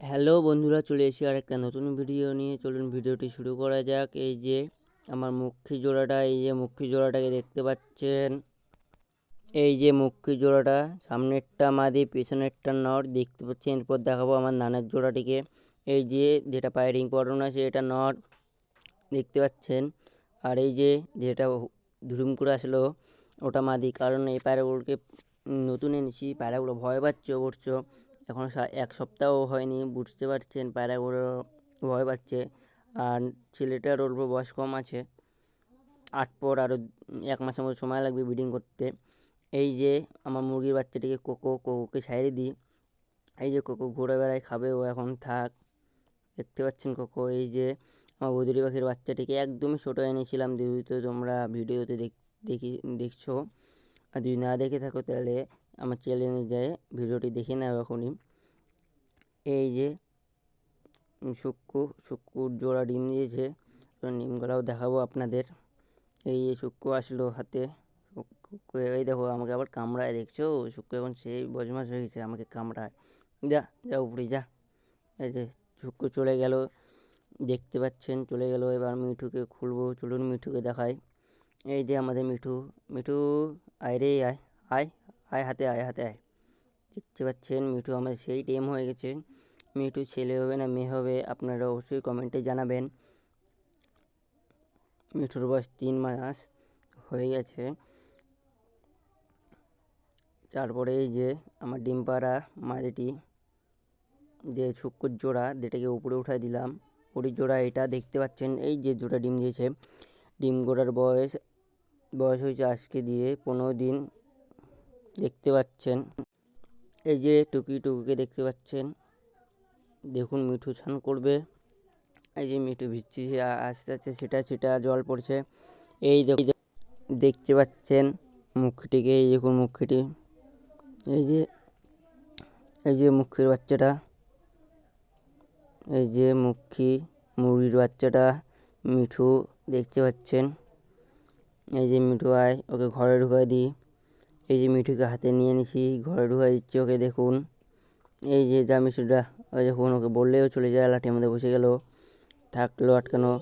Hello বন্ধুরা, চলে এসেছি আর একটা নতুন ভিডিও নিয়ে। চলুন ভিডিওটি শুরু করা যাক। এই যে আমার মুখী জোড়াটা, এই যে মুখী জোড়াটাকে দেখতে পাচ্ছেন। এই যে মুখী জোড়াটা, সামনেরটা মাদি পেছনেরটা নর, দেখতে পাচ্ছেন। এরপর দেখাবো আমার নানের জোড়াটিকে। এই যে যেটা পায়ে রিং আছে, এটা নর, দেখতে পাচ্ছেন। আর এই যে যেটা ধুরুম করে আসলো, ওটা মাদি। কারণ এই পায়রাগুলোকে নতুন এনেছি, পায়রাগুলো ভয় পাচ্ছে, অবশ্য। এখন এক সপ্তাহ হয়নি, বুঝতে পারছেন পায়রাগুলো ভয় পাচ্ছে, আর ছেলেটার অল্প বয়স কম আছে। আট পর আরও এক মাসের মতো সময় লাগবে ব্রিডিং করতে। এই যে আমার মুরগির বাচ্চাটিকে কোকো, কোকোকে ছাইড়ে দিই। এই যে কোকো ঘুরে বেড়ায়, খাবে ও এখন থাক। দেখতে পাচ্ছেন কোকো, এই যে আমার বদুরি পাখির বাচ্চাটিকে একদমই ছোটো এনেছিলাম, যেহেতু তোমরা ভিডিওতে দেখি, দেখছ। আর যদি না দেখে থাকো তাহলে আমার চ্যানেলে যায়, ভিডিওটি দেখে নাও এখনই। এই যে শুক্কু, শুক্কুর জোড়া ডিম দিয়েছে ডিমগুলাও দেখাবো আপনাদের। এই যে শুক্কু আসলো হাতে এই দেখো, আমাকে আবার কামড়ায় দেখছ? শুক্কু এখন সেই বজমাস হয়ে গেছে, আমাকে কামড়ায়। যা যা উপরে, যা। এই যে, শুক্কু চলে গেল, দেখতে পাচ্ছেন, চলে গেল। এবার মিঠুকে খুলবো, চলুন মিঠুকে দেখাই। এই যে আমাদের মিঠু মিঠু, আয় রে, আয় আয় আয় হাতে আয় হাতে, আয়। দেখতে পাচ্ছেন, মিঠু আমাদের সেই টেম হয়ে গেছে। মিঠু ছেলে হবে না, মেয়ে হবে, আপনারা অবশ্যই কমেন্টে জানাবেন। মিঠুর বয়স তিন মাস হয়ে গেছে। তারপরে এই যে আমার ডিম পাড়া মাঝেটি, যে শুক্কুর জোড়া, যেটাকে উপরে উঠাই দিলাম, ওরি জোড়া এটা দেখতে পাচ্ছেন, এই যে জোড়া ডিম দিয়েছে। ডিম গোড়ার বয়স বয়স হয়েছে আজকে দিয়ে পনেরো দিন দেখতে পাচ্ছেন। এই যে টুকি টুকুকে দেখতে পাচ্ছেন। দেখুন, মিঠু ছান করবে। এই যে মিঠু ভিজছে আস্তে আস্তে সেটা সেটা জল পড়ছে। এই দেখতে পাচ্ছেন মুখটিকে, এই দেখুন মুখটি। এই যে এই যে মুখির বাচ্চাটা। এই যে মুখী, মুরগির বাচ্চাটা, মিঠু দেখতে পাচ্ছেন। এই যে মিঠু, আয়, ওকে ঘরে ঢুকাই দিই। এই যে মিঠুকে হাতে নিয়ে নিছি, ঘরে ঢুকাই দিচ্ছি ওকে, দেখুন। এই যে যা মিশুটা ওই দেখুন, ওকে বললেও চলে যায়, লাঠির মধ্যে বসে গেল, থাকল আটকানো।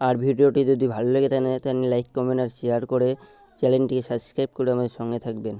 আর ভিডিওটি যদি ভালো লেগে থাকে, তাহলে লাইক, কমেন্ট আর শেয়ার করে চ্যানেলটিকে সাবস্ক্রাইব করে আমাদের সঙ্গে থাকবেন।